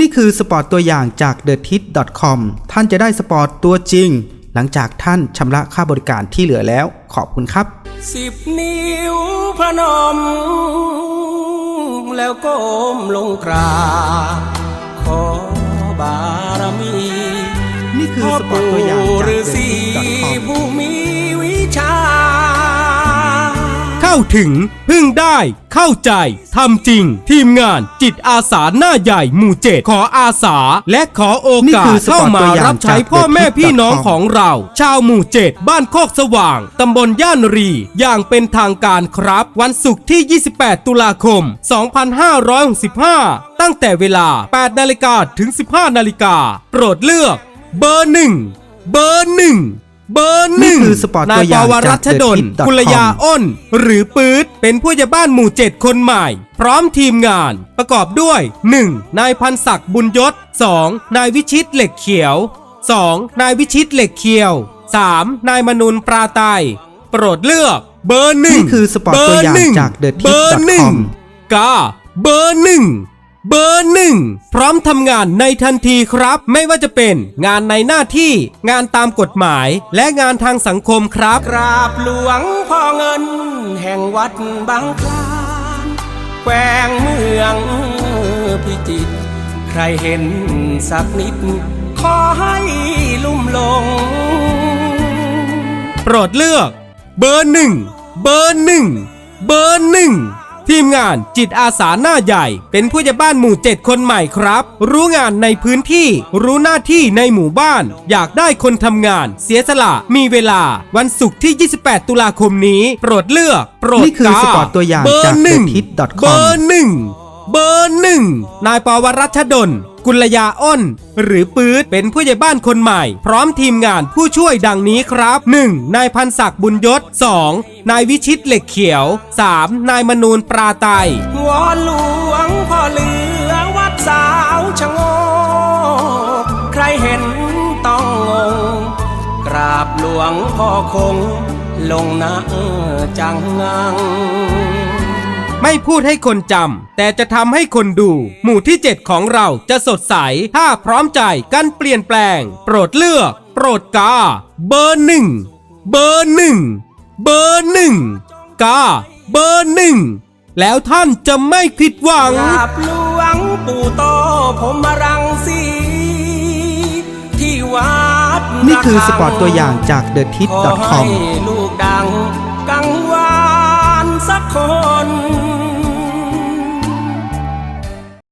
นี่คือสปอร์ตตัวอย่างจาก t h e t i t c o m ท่านจะได้สปอร์ตตัวจริง หลังจากท่านชำระค่าบริการที่เหลือแล้ว ขอบคุณครับสิบนิ้วพนม แล้วก้มลงกราบขอบารมี นี่คือสปอร์ตตัวอย่างพ่จากฤาษี TheTip.com ผู้มีวิชาเข้าถึง พึ่งได้ เข้าใจทำจริง ทีมงานจิตอาสาหน้าใหญ่หมู่เจ็ดขออาสา และขอโอนี่กาคืสอสปอร์ตเข้ามาตัวอย่างรับใช้จากพ่อแม่ TheTip.com พี่น้องของเรา ชาวหมู่เจ็ดบ้านโคกสว่างตำบลย่านรี อย่างเป็นทางการครับ วันศุกร์ที่ 28 ตุลาคม 2565 ตั้งแต่เวลา 8 นาฬิกาถึง 15 นาฬิกา โปรดเลือก เบอร์หนึ่งเบอร์หนึ่ง เบอร์หนึ่งนี่คือสปอร์ตตัวอย่างนปวรัชดลจาก TheTip.com กุลยาอ้น หรือปื๊ด เป็นผู้ใหญ่บ้านหมู่เจ็ดคนใหม่ พร้อมทีมงาน ประกอบด้วย 1. นายพันศักดิ์บุญยศ 2. นายวิชิตเหล็กเขียว 2. นายวิชิตเหล็กเขียว 3. นายมนุนปราไตยโปรดเลือกเบอร์หนึ่งนี่คือสปอร์ตตัวอย่างจากเบอร์หนึ่ง TheTip.com กาเบอร์หนึ่ง เบอร์หนึ่งพร้อมทำงานในทันทีครับ ไม่ว่าจะเป็นงานในหน้าที่ งานตามกฎหมาย และงานทางสังคมครับ กราบหลวงพ่อเงิน แห่งวัดบางคลานแขวงเมืองพิจิตรใครเห็นสักนิด ขอให้ลุ่มหลง โปรดเลือก เบอร์หนึ่งเบอร์หนึ่งเบอร์หนึ่ง ทีมงานจิตอาสาหน้าใหญ่ เป็นผู้ใหญ่บ้านหมู่เจ็ดคนใหม่ครับ รู้งานในพื้นที่ รู้หน้าที่ในหมู่บ้าน อยากได้คนทำงาน เสียสละมีเวลา วันศุกร์ที่ 28 ตุลาคมนี้ โปรดเลือก โปรดนี่คือกาสปอร์ตตัวอย่างเบอจากร์หนึ่ง TheTip.com เบอร์หนึ่งเบอร์หนึ่งนายปวรัชดล กุลยาอ้น หรือปื๊ดเป็นผู้ใหญ่บ้านคนใหม่ พร้อมทีมงานผู้ช่วยดังนี้ครับ 1. นายพันศักดิ์บุญยศ 2. นายวิชิตเหล็กเขียว 3. นายมนูนปราไตวอนหลวงพ่อเหลือวัดสาวชะโงกใครเห็นต้องงง กราบหลวงพ่อคง ลงนะจังงัง ไม่พูดให้คนจำแต่จะทำให้คนดู หมู่ที่ 7 ของเราจะสดใสถ้าพร้อมใจกันเปลี่ยนแปลง โปรดเลือก โปรดกา เบอร์หนึ่งเบอร์หนึ่งเบอร์หนึ่งกา เบอร์หนึ่งแล้วท่านจะไม่ผิดหวังลาบลวงปู่โตผมรังสีที่วดนี่คือสปอตตัวอย่างจาก the tit.com ลูกดังกังวานสักคน